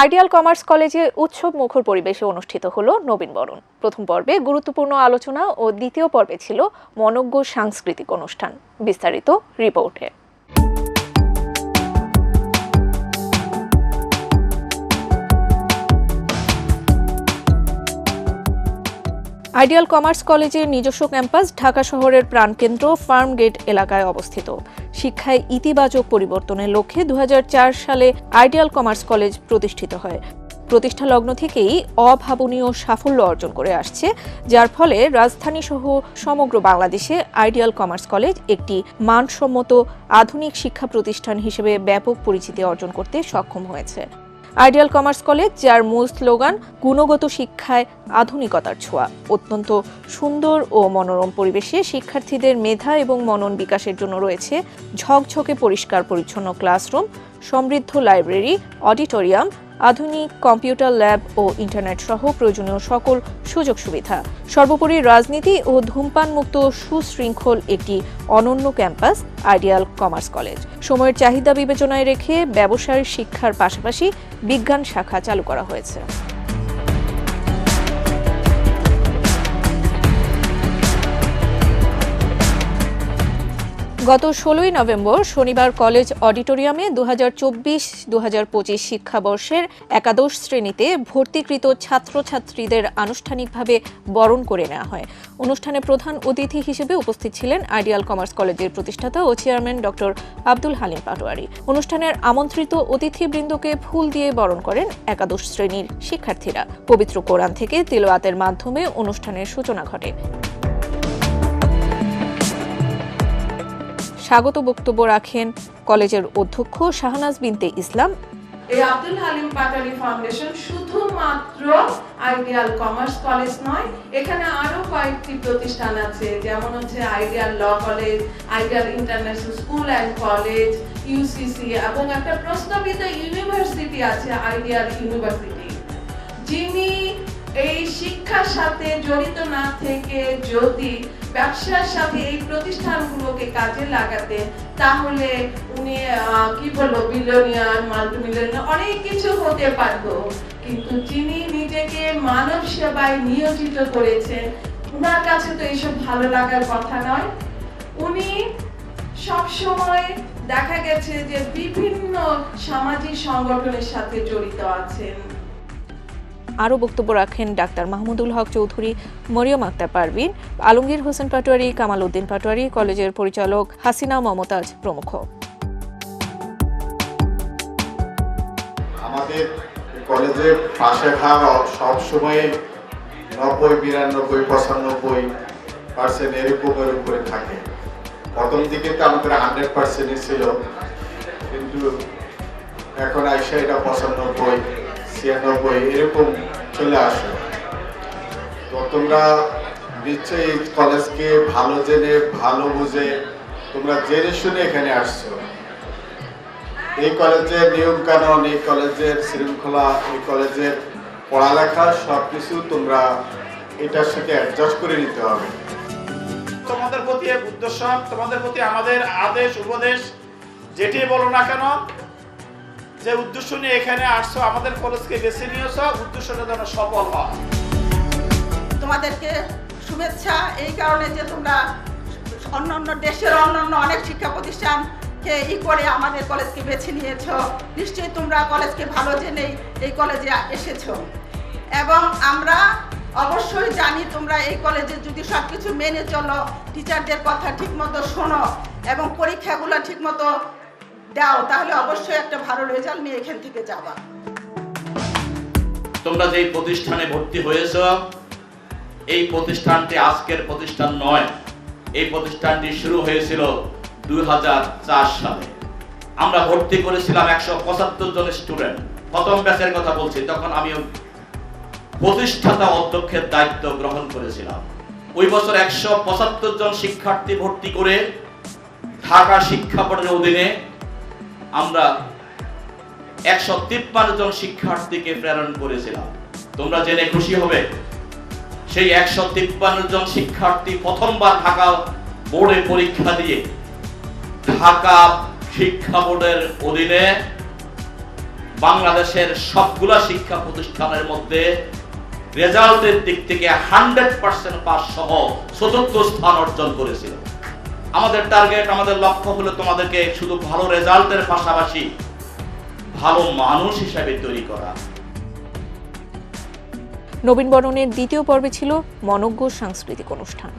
Ideal commerce কলেজে উৎসব মুখর পরিবেশে অনুষ্ঠিত হলো নবীনবরণ প্রথম পর্বে গুরুত্বপূর্ণ আলোচনা ও দ্বিতীয় পর্বে ছিল মনজ্ঞ সাংস্কৃতিক অনুষ্ঠান। বিস্তারিত রিপোর্টে। আইডিয়াল কমার্স কলেজের নিজস্ব ক্যাম্পাস ঢাকা শহরের প্রাণকেন্দ্র ফার্ম গেট এলাকায় অবস্থিত। শিক্ষায় ইতিবাচক পরিবর্তনের লক্ষ্যে দু হাজার চার সালে আইডিয়াল কমার্স কলেজ প্রতিষ্ঠিত হয়। প্রতিষ্ঠা লগ্ন থেকেই অভাবনীয় সাফল্য অর্জন করে আসছে, যার ফলে রাজধানী সহ সমগ্র বাংলাদেশে আইডিয়াল কমার্স কলেজ একটি মানসম্মত আধুনিক শিক্ষা প্রতিষ্ঠান হিসেবে ব্যাপক পরিচিতি অর্জন করতে সক্ষম হয়েছে। আইডিয়াল কমার্স কলেজ, যার মূল স্লোগান, গুণগত শিক্ষায় আধুনিকতার ছোঁয়া। অত্যন্ত সুন্দর ও মনোরম পরিবেশে শিক্ষার্থীদের মেধা এবং মনন বিকাশের জন্য রয়েছে ঝকঝকে পরিষ্কার পরিচ্ছন্ন ক্লাসরুম, সমৃদ্ধ লাইব্রেরি, অডিটোরিয়াম আধুনিক কম্পিউটার ল্যাব ও ইন্টারনেট সহ প্রয়োজনীয় সকল সুযোগ সুবিধা। সর্বোপরি রাজনীতি ও ধূমপান মুক্ত সুশৃঙ্খল একটি অনন্য ক্যাম্পাস, আইডিয়াল কমার্স কলেজ। সময়ের চাহিদা বিবেচনায় রেখে ব্যবসায় শিক্ষার পাশাপাশি বিজ্ঞান শাখা চালু করা হয়েছে। গত ষোলোই নভেম্বর শনিবার কলেজ অডিটোরিয়ামে দু হাজার চব্বিশ দু হাজার পঁচিশ শিক্ষাবর্ষের একাদশ শ্রেণীতে ভর্তিকৃত ছাত্রছাত্রীদের আনুষ্ঠানিকভাবে বরণ করে নেওয়া হয়। অনুষ্ঠানে প্রধান অতিথি হিসেবে উপস্থিত ছিলেন আইডিয়াল কমার্স কলেজের প্রতিষ্ঠাতা ও চেয়ারম্যান ডক্টর আব্দুল হালিম পাটোয়ারি। অনুষ্ঠানের আমন্ত্রিত অতিথিবৃন্দকে ফুল দিয়ে বরণ করেন একাদশ শ্রেণির শিক্ষার্থীরা। পবিত্র কোরআন থেকে তিলওয়াতের মাধ্যমে অনুষ্ঠানের সূচনা ঘটে। স্বাগত বক্তব্য রাখেন কলেজের অধ্যক্ষ শাহনাজ বিনতে ইসলাম। এই আব্দুল হালিম পাটালি ফাউন্ডেশন শুধুমাত্র আইডিয়াল কমার্স কলেজ নয়, এখানে আরও কয়েকটি প্রতিষ্ঠান আছে, যেমন হচ্ছে ideal law college, ideal international school and college UCC এবং একটা প্রস্তাবিত ইউনিভার্সিটি আছে, আইডিয়াল ইউনিভার্সিটি। যিনি এই শিক্ষার সাথে জড়িত না থেকে যদি ব্যবসার সাথে এই প্রতিষ্ঠানগুলোকে কাজে লাগাতে, তাহলে উনি কি বলব বিলিয়নিয়ার মাল্টিমিলিয়নিয়ার অনেক কিছু হতে পারতো। কিন্তু যিনি নিজেকে মানব সেবায় নিয়োজিত করেছেন, উনার কাছে তো এইসব ভালো লাগার কথা নয়। উনি সব সময় দেখা গেছে যে বিভিন্ন সামাজিক সংগঠনের সাথে জড়িত আছেন। আরও বক্তব্য রাখেন ডাক্তার মাহমুদুল হক চৌধুরী, মরিয়ম আক্তার পারভিন, আলমগীর হোসেন পাটোয়ারি, কামাল উদ্দিন পাটোয়ারি, কলেজের পরিচালক হাসিনা মমতাজ প্রমুখ। আমাদের কলেজে পাশে ঘাড় সব সময় নব্বই, বিরানব্বই, পঁচানব্বই পার্সেন্ট এরকমের উপরে থাকে। প্রথম দিকে তো আমাদের হান্ড্রেড পার্সেন্টই ছিল, কিন্তু এখন আইসা এটা পঁচানব্বই। ছিয়ানব্বই এরকম চলে আসে। তো তোমরা নিশ্চয়ই এই কলেজকে ভালো জেনে, ভালো বুঝে তোমরা জেনে শুনে এখানে আসছো। এই কলেজের নিয়ম কানুন এই কলেজের শৃঙ্খলা, এই কলেজের পড়ালেখা সবকিছু তোমরা এটার সাথে অ্যাডজাস্ট করে নিতে হবে। তোমাদের প্রতি উদ্দেশ্য, তোমাদের প্রতি আমাদের আদেশ, উপদেশ, যেটি বলো না কেন যে উদ্দেশ্য নিয়ে এখানে আসছো, আমাদের কলেজকে বেছে নিয়েছ, উদ্দেশ্যটা যেন সফল হয়। তোমাদেরকে শুভেচ্ছা। এই কারণে যে তোমরা অন্য অন্য দেশের অন্য অন্য অনেক শিক্ষা প্রতিষ্ঠানকে ই করে আমাদের কলেজকে বেছে নিয়েছো। নিশ্চয়ই তোমরা কলেজকে ভালো জেনেই এই কলেজে এসেছ। এবং আমরা অবশ্যই জানি তোমরা এই কলেজে যদি সব কিছু মেনে চলো, টিচারদের কথা ঠিকমতো শোনো এবং পরীক্ষাগুলো ঠিকমতো দাও, তাহলে অবশ্যই একটা ভালো রেজাল্ট নিয়ে এখান থেকে যাবা। তোমরা যেই প্রতিষ্ঠানে ভর্তি হয়েছ, এই প্রতিষ্ঠানটি আজকের প্রতিষ্ঠান নয়, এই প্রতিষ্ঠানটি শুরু হয়েছিল দুই সালে। আমরা ভর্তি করেছিলাম একশো পঁচাত্তর জন স্টুডেন্ট প্রথম ব্যাচের কথা বলছি, তখন আমি প্রতিষ্ঠাতা অধ্যক্ষের দায়িত্ব গ্রহণ করেছিলাম। ওই বছর একশো পঁচাত্তর জন শিক্ষার্থী ভর্তি করে ঢাকা শিক্ষা বোর্ডের অধীনে আমরা একশো তিপ্পান্ন জন শিক্ষার্থীকে প্রেরণ করেছিলাম। তোমরা জেনে খুশি হবে, সেই একশো তিপ্পান্ন জন শিক্ষার্থী প্রথমবার ঢাকা বোর্ডে পরীক্ষা দিয়ে ঢাকা শিক্ষা বোর্ডের অধীনে বাংলাদেশের সবগুলা শিক্ষা প্রতিষ্ঠানের মধ্যে রেজাল্টের দিক থেকে হান্ড্রেড পার্সেন্ট পাস সহ চতুর্থ স্থান অর্জন করেছিল। আমাদের টার্গেট আমাদের লক্ষ্য হলো তোমাদেরকে শুধু ভালো রেজাল্টের পাশাপাশি ভালো মানুষ হিসাবে তৈরি করা। নবীন বরণের দ্বিতীয় পর্বে ছিল মনজ্ঞ সাংস্কৃতিক অনুষ্ঠান।